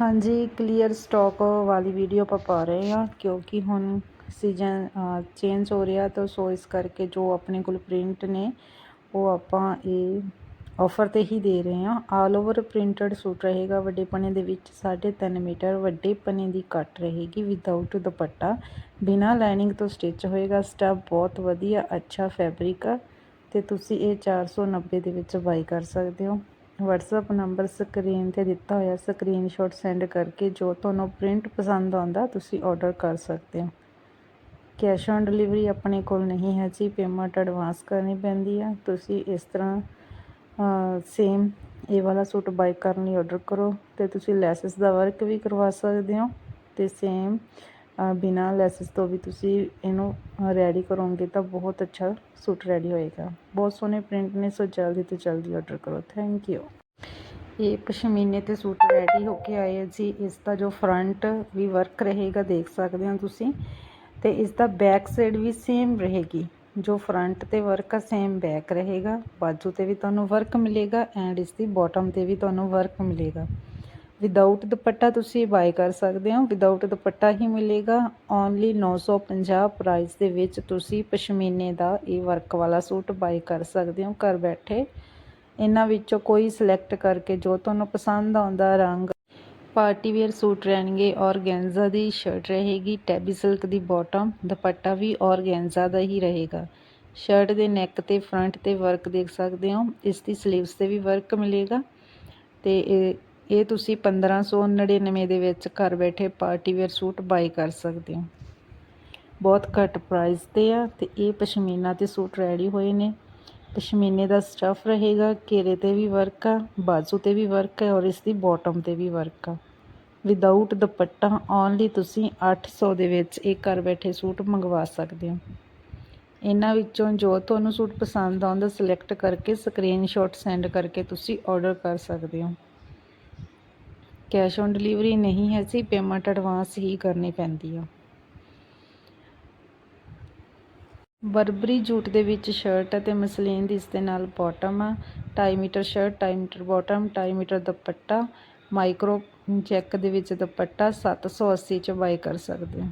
ਹਾਂਜੀ clear stock ਵਾਲੀ video ਆਪਾਂ ਪਾ ਰਹੇ ਹਾਂ, ਕਿਉਂਕਿ ਹੁਣ ਸੀਜ਼ਨ ਚੇਂਜ ਹੋ ਰਿਹਾ, ਤਾਂ ਸੋ ਇਸ ਕਰਕੇ ਜੋ ਆਪਣੇ ਕੋਲ ਪ੍ਰਿੰਟ ਨੇ, ਉਹ ਆਪਾਂ ਇਹ ਆਫਰ ਤੇ ਹੀ ਦੇ ਰਹੇ ਹਾਂ। ਆਲ ਓਵਰ ਪ੍ਰਿੰਟਡ ਸੂਟ ਰਹੇਗਾ ਵੱਡੇ ਪਨੇ ਦੇ ਵਿੱਚ 3.5 ਮੀਟਰ ਵੱਡੇ ਪਨੇ ਦੀ ਕੱਟ ਰਹੇਗੀ ਵਿਦਆਊਟ ਦੁਪੱਟਾ। ਬਿਨਾ ਲਾਈਨਿੰਗ ਤੋਂ ਸਟਿਚ ਹੋਏਗਾ ਸਟਫ ਬਹੁਤ ਵਧੀਆ, ਅੱਛਾ ਫੈਬਰਿਕ ਆ, ਤੇ ਤੁਸੀਂ ਇਹ 490 ਦੇ ਵਿੱਚ ਬਾਈ ਕਰ ਸਕਦੇ ਹੋ। WhatsApp ਨੰਬਰ ਸਕਰੀਨ ਤੇ ਦਿੱਤਾ ਹੋਇਆ ਸਕਰੀਨਸ਼ਾਟ ਸੈਂਡ ਕਰਕੇ ਜੋ ਤੁਹਾਨੂੰ ਪ੍ਰਿੰਟ ਪਸੰਦ ਆਉਂਦਾ, ਤੁਸੀਂ ਆਰਡਰ ਕਰ ਸਕਦੇ ਹੋ। ਕੈਸ਼ ਔਨ ਡਿਲੀਵਰੀ ਆਪਣੇ ਕੋਲ ਨਹੀਂ ਹੈ ਜੀ ਪੇਮੈਂਟ ਐਡਵਾਂਸ ਕਰਨੀ ਪੈਂਦੀ ਆ। ਤੁਸੀਂ ਇਸ ਤਰ੍ਹਾਂ ਸੇਮ ਇਹ ਵਾਲਾ ਸੂਟ ਬਾਈ ਕਰਨ ਲਈ ਆਰਡਰ ਕਰੋ ਤੇ ਤੁਸੀਂ ਲੈਸਸ ਦਾ ਵਰਕ ਵੀ ਕਰਵਾ ਸਕਦੇ ਹੋ ਤੇ ਸੇਮ ਬਿਨਾਂ ਲੈਸਿਸ ਤੋਂ ਵੀ ਤੁਸੀਂ ਇਹਨੂੰ ਰੈਡੀ ਕਰੋਗੇ ਤਾਂ ਬਹੁਤ ਅੱਛਾ ਸੂਟ ਰੈਡੀ ਹੋਏਗਾ। ਬਹੁਤ ਸੋਹਣੇ ਪ੍ਰਿੰਟ ਨੇ, ਸੋ ਜਲਦੀ ਤੋਂ ਜਲਦੀ ਆਰਡਰ ਕਰੋ। ਥੈਂਕ ਯੂ ਇਹ ਪਸ਼ਮੀਨੇ ਤੇ ਸੂਟ ਰੈਡੀ ਹੋ ਕੇ ਆਏ ਜੀ। ਇਸ ਦਾ ਜੋ ਫਰੰਟ ਵੀ ਵਰਕ ਰਹੇਗਾ, ਦੇਖ ਸਕਦੇ ਹੋ ਤੁਸੀਂ। ਤੇ ਇਸ ਦਾ ਬੈਕ ਸਾਈਡ ਵੀ ਸੇਮ ਰਹੇਗੀ। ਜੋ ਫਰੰਟ ਤੇ ਵਰਕ ਆ ਸੇਮ ਬੈਕ ਰਹੇਗਾ। ਬਾਜੂ ਤੇ ਵੀ ਤੁਹਾਨੂੰ ਵਰਕ ਮਿਲੇਗਾ ਐਂਡ ਇਸ ਦੀ ਬਾਟਮ ਤੇ ਵੀ ਤੁਹਾਨੂੰ ਵਰਕ ਮਿਲੇਗਾ। ਵਿਦਆਊਟ ਦੁਪੱਟਾ ਤੁਸੀਂ ਬਾਏ ਕਰ ਸਕਦੇ ਹੋ। ਵਿਦਆਊਟ ਦੁਪੱਟਾ ਹੀ ਮਿਲੇਗਾ। ਓਨਲੀ 950 ਪ੍ਰਾਈਸ ਦੇ ਵਿੱਚ ਤੁਸੀਂ ਪਸ਼ਮੀਨੇ ਦਾ ਇਹ ਵਰਕ ਵਾਲਾ ਸੂਟ ਬਾਏ ਕਰ ਸਕਦੇ ਹੋ ਘਰ ਬੈਠੇ। ਇਹਨਾਂ ਵਿੱਚੋਂ ਕੋਈ ਸਿਲੈਕਟ ਕਰਕੇ ਜੋ ਤੁਹਾਨੂੰ ਪਸੰਦ ਆਉਂਦਾ ਰੰਗ ਪਾਰਟੀ ਵੇਅਰ ਸੂਟ ਰਹਿਣਗੇ। ਔਰਗੈਂਜ਼ਾ ਦੀ ਸ਼ਰਟ ਰਹੇਗੀ। ਟੈਬੀ ਸਿਲਕ ਦੀ ਬਾਟਮ ਦੁਪੱਟਾ ਵੀ ਔਰਗੈਂਜ਼ਾ ਦਾ ਹੀ ਰਹੇਗਾ। ਸ਼ਰਟ ਦੇ ਨੈਕ ਤੇ ਫਰੰਟ ਤੇ ਵਰਕ ਦੇਖ ਸਕਦੇ ਹੋ। ਇਸ ਦੀ 슬ੀਵਸ ਤੇ ਵੀ ਵਰਕ ਮਿਲੇਗਾ। ਤੇ ਇਹ ਇਹ ਤੁਸੀਂ 1599 ਦੇ ਵਿੱਚ ਘਰ ਬੈਠੇ ਪਾਰਟੀ ਵੇਅਰ ਸੂਟ ਬਾਈ ਕਰ ਸਕਦੇ ਹੋ। ਬਹੁਤ ਘੱਟ ਪ੍ਰਾਈਸ ਤੇ ਆ ਤੇ ਇਹ ਪਸ਼ਮੀਨਾ ਤੇ ਸੂਟ ਰੈਡੀ ਹੋਏ ਨੇ। ਪਸ਼ਮੀਨੇ ਦਾ ਸਟਫ ਰਹੇਗਾ, ਘੇਰੇ ਤੇ ਵੀ ਵਰਕ ਆ, ਬਾਜ਼ੂ ਤੇ ਵੀ ਵਰਕ ਹੈ ਔਰ ਇਸ ਦੀ ਬਾਟਮ ਤੇ ਵੀ ਵਰਕ ਆ। ਵਿਦਆਊਟ ਦੁਪੱਟਾ ਓਨਲੀ ਤੁਸੀਂ 800 ਦੇ ਵਿੱਚ ਇਹ ਘਰ ਬੈਠੇ ਸੂਟ ਮੰਗਵਾ ਸਕਦੇ ਹੋ। ਇਹਨਾਂ ਵਿੱਚੋਂ ਜੋ ਤੁਹਾਨੂੰ ਸੂਟ ਪਸੰਦ ਆਉਂਦਾ ਸਿਲੈਕਟ ਕਰਕੇ ਸਕਰੀਨਸ਼ਾਟ ਸੈਂਡ ਕਰਕੇ ਤੁਸੀਂ ਆਰਡਰ ਕਰ ਸਕਦੇ ਹੋ। ਕੈਸ਼ ਔਨ ਡਿਲੀਵਰੀ ਨਹੀਂ ਹੈ ਸੀ, ਪੇਮੈਂਟ ਐਡਵਾਂਸ ਹੀ ਕਰਨੀ ਪੈਂਦੀ ਆ। ਬਰਬਰੀ ਜੂਟ ਦੇ ਵਿੱਚ ਸ਼ਰਟ ਅਤੇ ਮਸਲੀਨ ਦੀ ਇਸ ਦੇ ਨਾਲ ਬਾਟਮ ਆ। 2.5 metre shirt 2.5 metre bottom 2.5 metre dupatta micro check ਦੇ ਵਿੱਚ ਦੁਪੱਟਾ 780 ਚ ਬਾਈ ਕਰ ਸਕਦੇ ਹੋ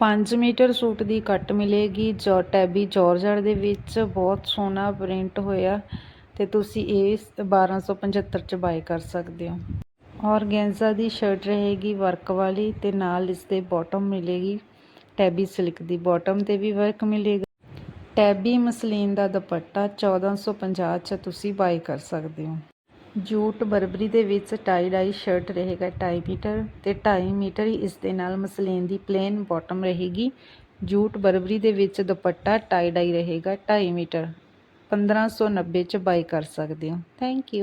5 ਮੀਟਰ ਸੂਟ ਦੀ ਕੱਟ ਮਿਲੇਗੀ ਜੋ ਟੈਬੀ ਜਾਰਜਟ ਦੇ ਵਿੱਚ ਬਹੁਤ ਸੋਹਣਾ ਪ੍ਰਿੰਟ ਹੋਇਆ ਤੇ ਤੁਸੀਂ ਇਹ 1275 ਚ ਬਾਈ ਕਰ ਸਕਦੇ ਹੋ। ਔਰਗੈਂਜ਼ਾ ਦੀ ਸ਼ਰਟ ਰਹੇਗੀ ਵਰਕ ਵਾਲੀ ਤੇ ਨਾਲ ਇਸ ਦੇ ਬਾਟਮ ਮਿਲੇਗੀ ਟੈਬੀ ਸਿਲਕ ਦੀ। ਬਾਟਮ ਤੇ ਵੀ ਵਰਕ ਮਿਲੇਗਾ। ਟੈਬੀ ਮਸਲੀਨ ਦਾ ਦੁਪੱਟਾ 1450 ਚ ਤੁਸੀਂ ਬਾਈ ਕਰ ਸਕਦੇ ਹੋ। ਜੂਟ ਬਰਬਰੀ ਦੇ ਵਿੱਚ ਟਾਈ ਡਾਈ ਸ਼ਰਟ ਰਹੇਗਾ 2.5 ਮੀਟਰ ਤੇ 2.5 ਮੀਟਰ ਇਸ ਦੇ ਨਾਲ ਮਸਲੀਨ ਦੀ ਪਲੇਨ ਬਾਟਮ ਰਹੇਗੀ। ਜੂਟ ਬਰਬਰੀ ਦੇ ਵਿੱਚ ਦੁਪੱਟਾ ਟਾਈ ਡਾਈ ਰਹੇਗਾ 2.5 ਮੀਟਰ। 1590 ਚ ਬਾਈ ਕਰ ਸਕਦੇ ਹੋ। Thank you